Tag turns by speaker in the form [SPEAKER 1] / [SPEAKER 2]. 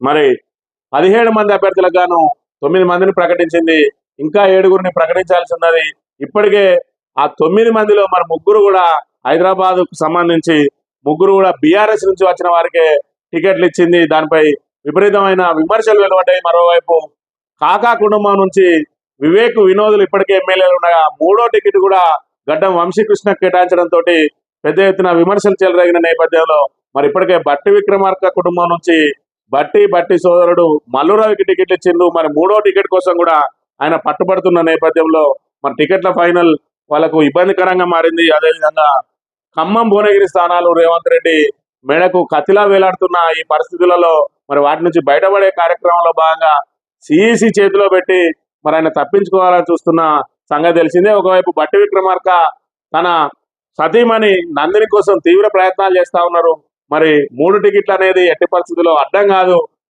[SPEAKER 1] మరి పదిహేడు మంది అభ్యర్థులకు గాను తొమ్మిది మందిని ప్రకటించింది. ఇంకా ఏడుగురిని ప్రకటించాల్సి ఉన్నది. ఇప్పటికే ఆ తొమ్మిది మందిలో మరి ముగ్గురు కూడా హైదరాబాద్కు సంబంధించి ముగ్గురు కూడా బీఆర్ఎస్ నుంచి వచ్చిన వారికే టికెట్లు ఇచ్చింది. దానిపై విపరీతమైన విమర్శలు వెలువడ్డాయి. మరోవైపు కాకా కుటుంబం నుంచి వివేక్ వినోదులు ఇప్పటికే ఎమ్మెల్యేలు ఉండగా మూడో టికెట్ కూడా గడ్డం వంశీకృష్ణ కేటాయించడంతో పెద్ద ఎత్తున విమర్శలు చెలరేగిన నేపథ్యంలో మరి ఇప్పటికే బట్టి విక్రమార్క కుటుంబం నుంచి బట్టి బట్టి సోదరుడు మల్లురావుకి టికెట్ ఇచ్చిండు. మరి మూడో టికెట్ కోసం కూడా ఆయన పట్టుబడుతున్న నేపథ్యంలో మరి టికెట్ల ఫైనల్ వాళ్ళకు ఇబ్బందికరంగా మారింది. అదేవిధంగా ఖమ్మం భువనగిరి స్థానాలు రేవంత్ రెడ్డి మెడకు కతిలా వేలాడుతున్న ఈ పరిస్థితులలో మరి వాటి నుంచి బయటపడే కార్యక్రమంలో భాగంగా సిఈసి చేతిలో పెట్టి మరి ఆయన తప్పించుకోవాలని చూస్తున్న సంగతి తెలిసిందే. ఒకవైపు బట్టి విక్రమార్క తన సతీమణి నందిని కోసం తీవ్ర ప్రయత్నాలు చేస్తా ఉన్నారు. మరి మూడు టికెట్లు అనేది ఎట్టి పరిస్థితుల్లో అడ్డం కాదు.